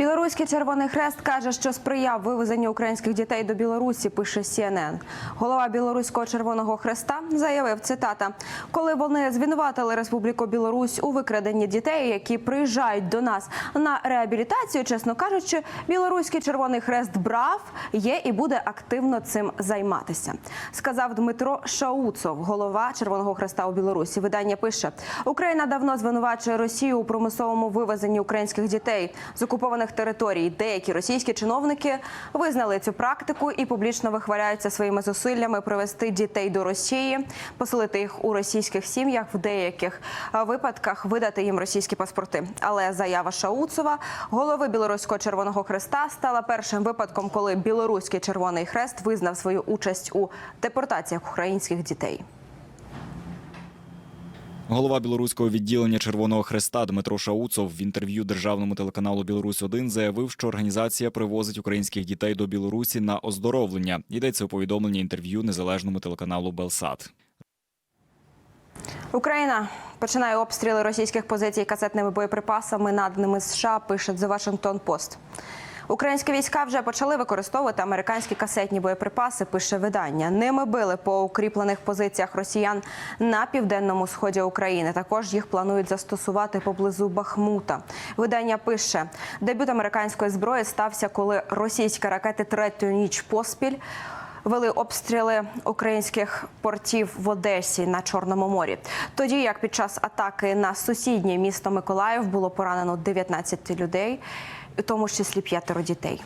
Білоруський Червоний Хрест каже, що сприяв вивезенню українських дітей до Білорусі. Пише CNN. Голова Білоруського Червоного Хреста заявив цитата: коли вони звинуватили Республіку Білорусь у викраденні дітей, які приїжджають до нас на реабілітацію, чесно кажучи, Білоруський Червоний Хрест брав, є і буде активно цим займатися. Сказав Дмитро Шауцов, голова Червоного Хреста у Білорусі. Видання пише: Україна давно звинувачує Росію у примусовому вивезенні українських дітей з окупованих територій. Деякі російські чиновники визнали цю практику і публічно вихваляються своїми зусиллями привести дітей до Росії, поселити їх у російських сім'ях, в деяких випадках видати їм російські паспорти. Але заява Шауцова, голови Білоруського Червоного Хреста, стала першим випадком, коли Білоруський Червоний Хрест визнав свою участь у депортаціях українських дітей. Голова білоруського відділення Червоного Хреста Дмитро Шауцов в інтерв'ю державному телеканалу Білорусь 1 заявив, що організація привозить українських дітей до Білорусі на оздоровлення. Йдеться у повідомленні інтерв'ю незалежному телеканалу Белсат. Україна починає обстріли російських позицій касетними боєприпасами, наданими США. Пише The Washington Post. Українські війська вже почали використовувати американські касетні боєприпаси. Пише видання. Ними били по укріплених позиціях росіян на південному сході України. Також їх планують застосувати поблизу Бахмута. Видання пише: дебют американської зброї стався, коли російські ракети третю ніч поспіль. Вели обстріли українських портів в Одесі на Чорному морі. Тоді як під час атаки на сусіднє місто Миколаїв було поранено 19 людей, у тому числі п'ятеро дітей.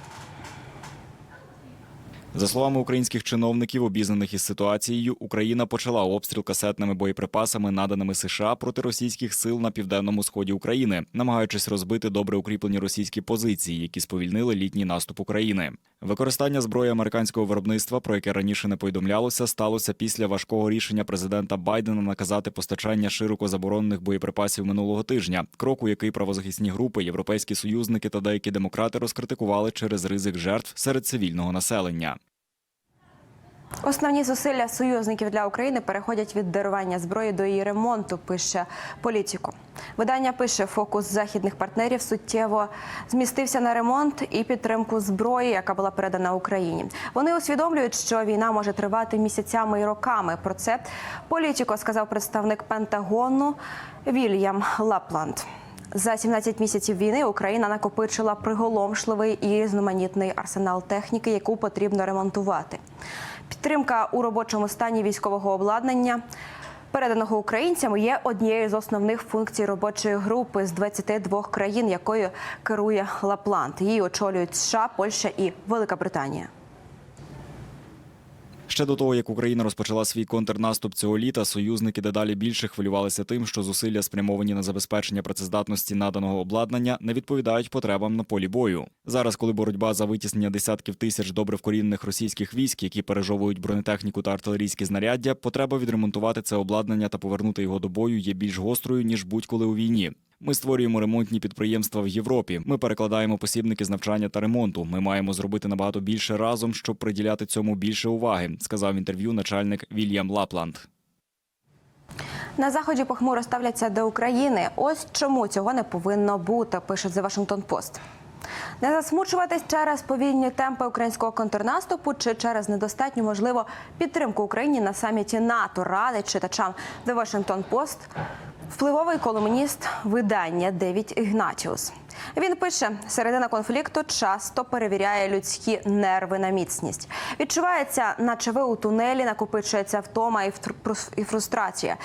За словами українських чиновників, обізнаних із ситуацією, Україна почала обстріл касетними боєприпасами, наданими США проти російських сил на південному сході України, намагаючись розбити добре укріплені російські позиції, які сповільнили літній наступ України. Використання зброї американського виробництва, про яке раніше не повідомлялося, сталося після важкого рішення президента Байдена наказати постачання широко заборонених боєприпасів минулого тижня. Кроку, який правозахисні групи, європейські союзники та деякі демократи розкритикували через ризик жертв серед цивільного населення. Основні зусилля союзників для України переходять від дарування зброї до її ремонту. Пише політику. Видання пише, фокус західних партнерів суттєво змістився на ремонт і підтримку зброї, яка була передана Україні. Вони усвідомлюють, що війна може тривати місяцями і роками. Про це політико сказав представник Пентагону Вільям Лапланд. За 17 місяців війни Україна накопичила приголомшливий і різноманітний арсенал техніки, яку потрібно ремонтувати. Підтримка у робочому стані військового обладнання, переданого українцям, є однією з основних функцій робочої групи з 22 країн, якою керує Лапланд. Її очолюють США, Польща і Велика Британія. Ще до того, як Україна розпочала свій контрнаступ цього літа, союзники дедалі більше хвилювалися тим, що зусилля, спрямовані на забезпечення працездатності наданого обладнання, не відповідають потребам на полі бою. Зараз, коли боротьба за витіснення десятків тисяч добре вкорінених російських військ, які пережовують бронетехніку та артилерійські знаряддя, потреба відремонтувати це обладнання та повернути його до бою є більш гострою ніж будь-коли у війні. Ми створюємо ремонтні підприємства в Європі. Ми перекладаємо посібники з навчання та ремонту. Ми маємо зробити набагато більше разом, щоб приділяти цьому більше уваги, сказав в інтерв'ю начальник Вільям Лапланд. На заході похмуро ставляться до України. Ось чому цього не повинно бути, пише The Washington Post. Не засмучуватись через повільні темпи українського контрнаступу чи через недостатню можливо підтримку Україні на саміті НАТО радить читачам The Washington Post впливовий колумніст видання Девід Ігнатіус. Він пише: середина конфлікту часто перевіряє людські нерви на міцність. Відчувається, наче ви у тунелі накопичується втома і фру- і фрустрація.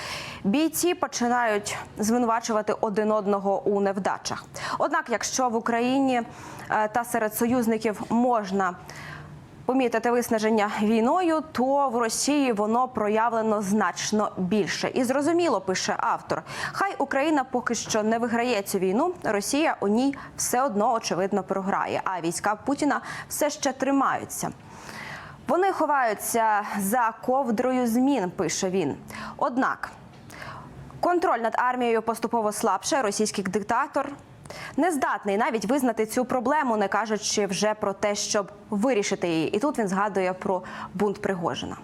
Бійці починають звинувачувати один одного у невдачах. Однак, якщо в Україні е, та серед союзників можна помітити виснаження війною, то в Росії воно проявлено значно більше. І зрозуміло, пише автор. Хай Україна поки що не виграє цю війну. Росія у ній все одно очевидно програє. А війська Путіна все ще тримаються. Вони ховаються за ковдрою змін, пише він. Однак контроль над армією поступово слабше. Російський диктатор не здатний навіть визнати цю проблему, не кажучи вже про те, щоб вирішити її. І тут він згадує про бунт Пригожина.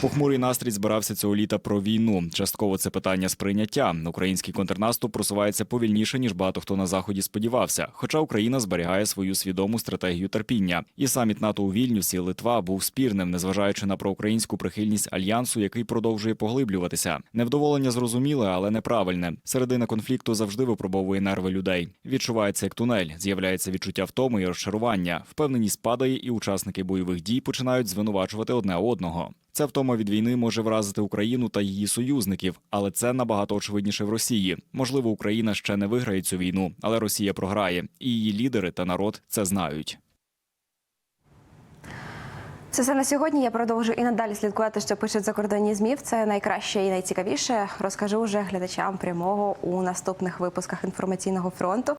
Похмурий настрій збирався цього літа про війну. Частково це питання сприйняття. Український контрнаступ просувається повільніше ніж багато хто на заході сподівався. Хоча Україна зберігає свою свідому стратегію терпіння. І саміт НАТО у Вільнюсі Литва був спірним, незважаючи на проукраїнську прихильність альянсу, який продовжує поглиблюватися. Невдоволення зрозуміле, але неправильне. Середина конфлікту завжди випробовує нерви людей. Відчувається як тунель, з'являється відчуття втоми і розчарування. Впевненість падає, і учасники бойових дій починають звинувачувати одне одного. Ця втома від війни може вразити Україну та її союзників, але це набагато очевидніше в Росії. Можливо, Україна ще не виграє цю війну, але Росія програє, і її лідери та народ це знають. Це все на сьогодні. Я продовжу і надалі слідкувати, що пишуть закордонні змі. Це найкраще і найцікавіше. Розкажу вже глядачам прямого у наступних випусках інформаційного фронту.